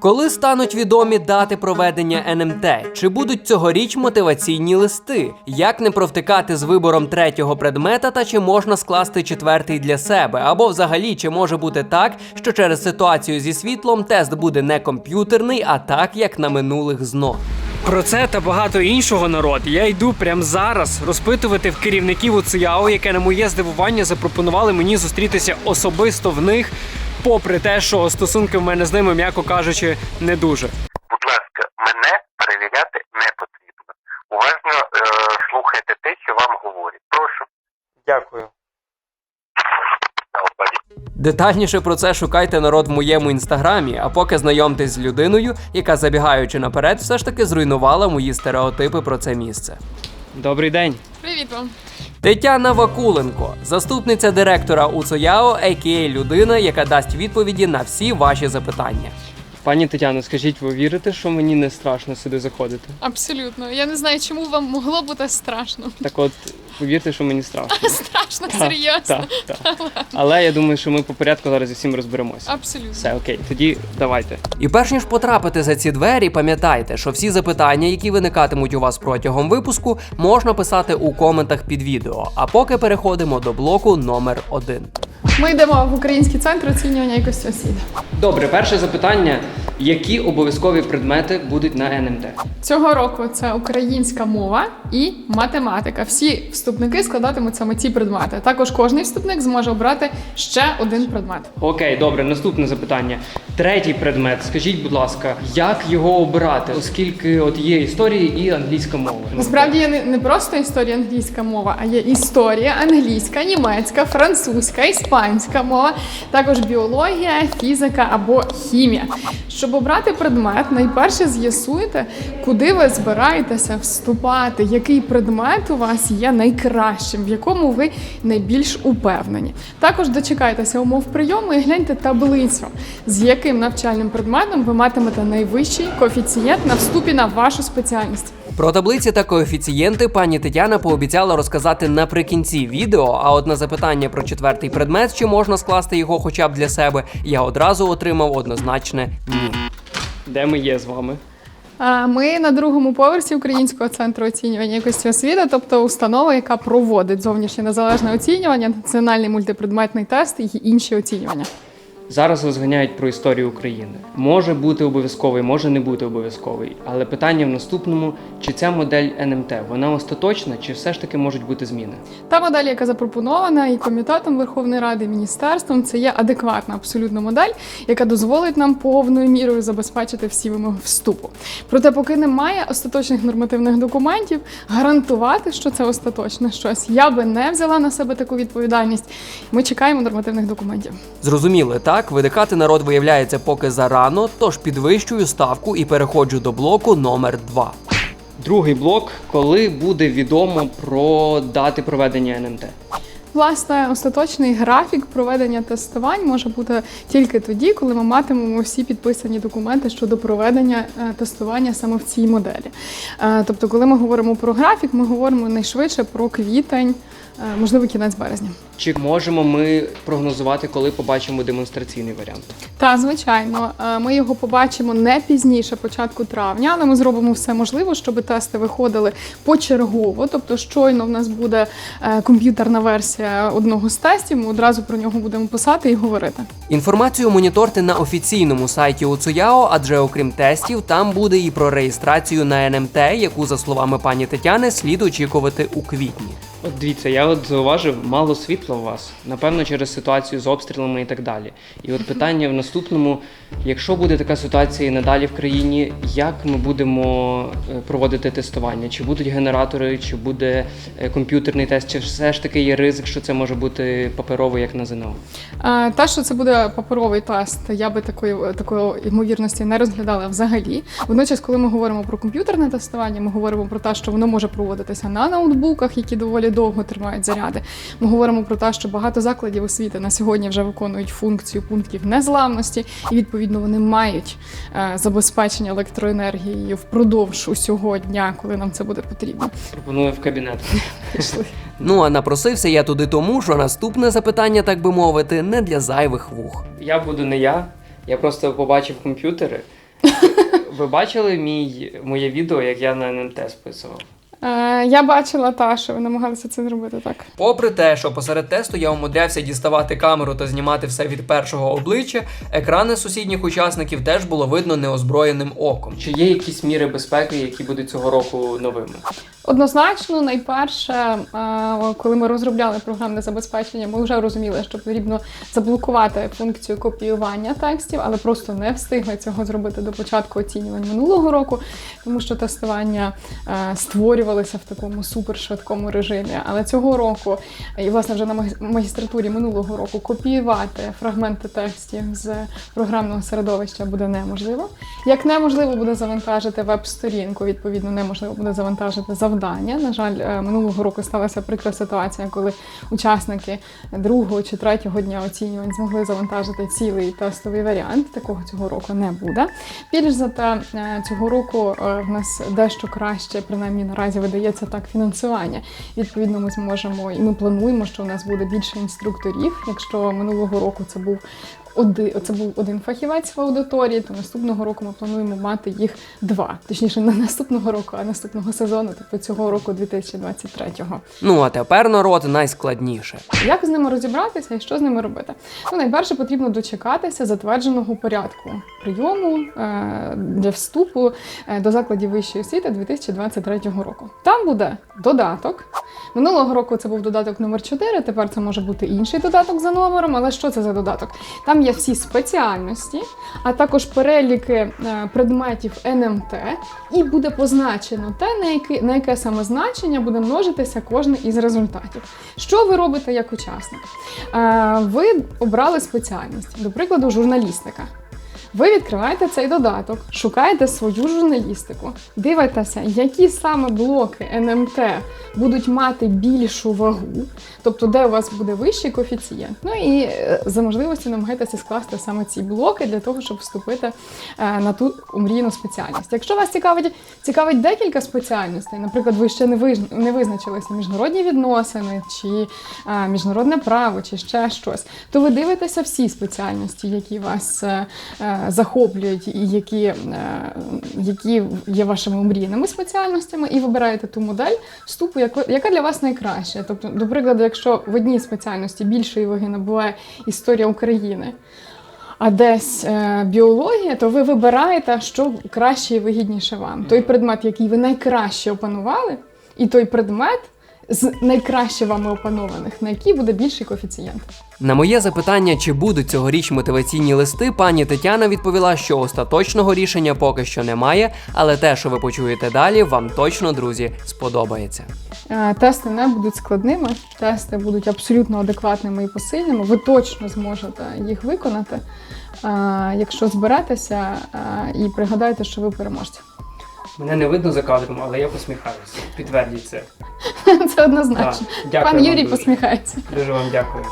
Коли стануть відомі дати проведення НМТ? Чи будуть цьогоріч мотиваційні листи? Як не провтикати з вибором третього предмета та чи можна скласти четвертий для себе? Або взагалі чи може бути так, що через ситуацію зі світлом тест буде не комп'ютерний, а так як на минулих ЗНО? Про це та багато іншого народ я йду прямо зараз розпитувати в керівників УЦЯО, яке на моє здивування запропонували мені зустрітися особисто в них, попри те, що стосунки в мене з ними, м'яко кажучи, не дуже. будь ласка, мене перевіряти не потрібно. Уважно е, слухайте те, що вам говорять. Прошу. Дякую. Детальніше про це шукайте народ в моєму інстаграмі, а поки знайомтесь з людиною, яка забігаючи наперед, все ж таки зруйнувала мої стереотипи про це місце. Добрий день. Привіт вам. Тетяна Вакуленко, заступниця директора УЦОЯО, а.к.а. людина, яка дасть відповіді на всі ваші запитання. Пані Тетяно, скажіть, ви вірите, що мені не страшно сюди заходити? Абсолютно. Я не знаю, чому вам могло бути страшно. Так от, повірте, що мені страшно. Страшно, серйозно. Так, так. Але я думаю, що ми по порядку зараз зі всім розберемося. Абсолютно. Все окей, тоді давайте. І перш ніж потрапити за ці двері, пам'ятайте, що всі запитання, які виникатимуть у вас протягом випуску, можна писати у коментах під відео. А поки переходимо до блоку номер один. Ми йдемо в український центр оцінювання якості освіти. Добре, перше запитання: які обов'язкові предмети будуть на НМТ? Цього року це українська мова і математика. Всі вступники складатимуть саме ці предмети. Також кожний вступник зможе обрати ще один предмет. Окей, добре, наступне запитання. Третій предмет. Скажіть, будь ласка, як його обирати, оскільки от є історії і англійська мова. Насправді є не, не просто історія англійська мова, а є історія англійська, німецька, французька, іспанська мова, також біологія, фізика або хімія. Щоб обрати предмет, найперше з'ясуйте, куди ви збираєтеся вступати, який предмет у вас є найкращим, в якому ви найбільш упевнені. Також дочекайтеся умов прийому і гляньте таблицю, з яким навчальним предметом ви матимете найвищий коефіцієнт на вступі на вашу спеціальність. Про таблиці та коефіцієнти пані Тетяна пообіцяла розказати наприкінці відео. А от на запитання про четвертий предмет, чи можна скласти його хоча б для себе, я одразу отримав однозначне ні. Де ми є з вами? А, Ми на другому поверсі Українського центру оцінювання якості освіти, тобто установа, яка проводить зовнішнє незалежне оцінювання, національний мультипредметний тест і інші оцінювання. Зараз розганяють про історію України. Може бути обов'язковий, може не бути обов'язковий. Але питання в наступному: чи ця модель НМТ вона остаточна, чи все ж таки можуть бути зміни? Та модель, яка запропонована і комітетом Верховної Ради, і міністерством, це є адекватна абсолютно модель, яка дозволить нам повною мірою забезпечити всі вимоги вступу. Проте, поки немає остаточних нормативних документів, гарантувати, що це остаточне щось, я би не взяла на себе таку відповідальність. Ми чекаємо нормативних документів. Зрозуміли, так? Видикати народ виявляється поки зарано, тож підвищую ставку і переходжу до блоку номер 2. Другий блок, коли буде відомо про дати проведення НМТ. Власне, остаточний графік проведення тестувань може бути тільки тоді, коли ми матимемо всі підписані документи щодо проведення е, тестування саме в цій моделі. Е, Тобто, коли ми говоримо про графік, ми говоримо найшвидше про квітень, можливо, кінець березня. Чи можемо ми прогнозувати, коли побачимо демонстраційний варіант? Та звичайно, е, ми його побачимо не пізніше початку травня, але ми зробимо все можливе, щоб тести виходили почергово. Тобто, щойно в нас буде е, комп'ютерна версія одного з тестів. Ми одразу про нього будемо писати і говорити. Інформацію моніторте на офіційному сайті УЦУЯО, адже окрім тестів, там буде і про реєстрацію на НМТ, яку, за словами пані Тетяни, слід очікувати у квітні. От дивіться, я от зауважив мало світла у вас, напевно, через ситуацію з обстрілами і так далі. І от питання в наступному: якщо буде така ситуація і надалі в країні, як ми будемо е, проводити тестування? Чи будуть генератори, чи буде е, комп'ютерний тест, чи все ж таки є ризик, що це може бути паперовий, як на ЗНО? Те, що це буде паперовий тест, я би такої такої ймовірності не розглядала взагалі. Водночас, коли ми говоримо про комп'ютерне тестування, ми говоримо про те, що воно може проводитися на ноутбуках, які доволі довго тримають заряди. Ми говоримо про те, що багато закладів освіти на сьогодні вже виконують функцію пунктів незламності, і відповідно вони мають е, забезпечення електроенергією впродовж усього дня, коли нам це буде потрібно. Пропоную в кабінет. Пішли. Ну а напросився я туди тому, що наступне запитання, так би мовити, не для зайвих вух. Я буду не я. Я просто побачив комп'ютери. Ви бачили мій, моє відео, як я на НМТ списував? Е, я бачила та, що ви намагалися це зробити так. Попри те, що посеред тесту я умудрявся діставати камеру та знімати все від першого обличчя, екрани сусідніх учасників теж було видно неозброєним оком. Чи є якісь міри безпеки, які будуть цього року новими? Однозначно, найперше, е, коли ми розробляли програмне забезпечення, ми вже розуміли, що потрібно заблокувати функцію копіювання текстів, але просто не встигли цього зробити до початку оцінювань минулого року, тому що тестування е, створювалися в такому супершвидкому режимі. Але цього року, і власне вже на магістратурі минулого року, копіювати фрагменти текстів з програмного середовища буде неможливо. Як неможливо буде завантажити веб-сторінку, відповідно, неможливо буде завантажити завдання. На жаль, е, минулого року сталася прикра ситуація, коли учасники другого чи третього дня оцінювань змогли завантажити цілий тестовий варіант. Такого цього року не буде. Більш за те, е, цього року е, в нас дещо краще, принаймні наразі видається так фінансування. Відповідно, ми зможемо і ми плануємо, що у нас буде більше інструкторів. Якщо минулого року це був один, це був один фахівець в аудиторії, то наступного року ми плануємо мати їх два. Точніше, не наступного року, а наступного сезону, тобто цього року 2023-го. Ну а тепер народ найскладніше. Як з ними розібратися і що з ними робити? Ну, найперше потрібно дочекатися затвердженого порядку прийому е, для вступу е, до закладів вищої освіти 2023 року. Там буде додаток. Минулого року це був додаток номер 4, тепер це може бути інший додаток за номером. Але що це за додаток? Там є всі спеціальності, а також переліки е, предметів НМТ, і буде позначено те, на яке, на яке саме значення буде множитися кожний із результатів. Що ви робите як учасник? Е, Ви обрали спеціальність, до прикладу, журналістика. Ви відкриваєте цей додаток, шукаєте свою журналістику, дивитеся, які саме блоки НМТ будуть мати більшу вагу, тобто де у вас буде вищий коефіцієнт. Ну і е, за можливості намагайтеся скласти саме ці блоки для того, щоб вступити е, на ту мрійну спеціальність. Якщо вас цікавить, цікавить декілька спеціальностей, наприклад, ви ще не виж- не визначилися міжнародні відносини, чи е, міжнародне право, чи ще щось, то ви дивитеся всі спеціальності, які вас захоплюють і які, е, які є вашими мрійними спеціальностями, і вибираєте ту модель вступу, яка для вас найкраща. Тобто, до прикладу, якщо в одній спеціальності більшої ваги набуває історія України. А десь е, біологія, то ви вибираєте, що краще і вигідніше вам. Той предмет, який ви найкраще опанували, і той предмет з найкраще вами опанованих, на який буде більший коефіцієнт. На моє запитання, чи будуть цьогоріч мотиваційні листи, пані Тетяна відповіла, що остаточного рішення поки що немає, але те, що ви почуєте далі, вам точно, друзі, сподобається. Е, Тести не будуть складними, тести будуть абсолютно адекватними і посильними. Ви точно зможете їх виконати, е, якщо зберетеся е, і пригадаєте, що ви переможці. Мене не видно за кадром, але я посміхаюся. Підтвердіть це. Це однозначно. Так, дякую Пан вам Юрій дуже. посміхається. Дуже вам дякую.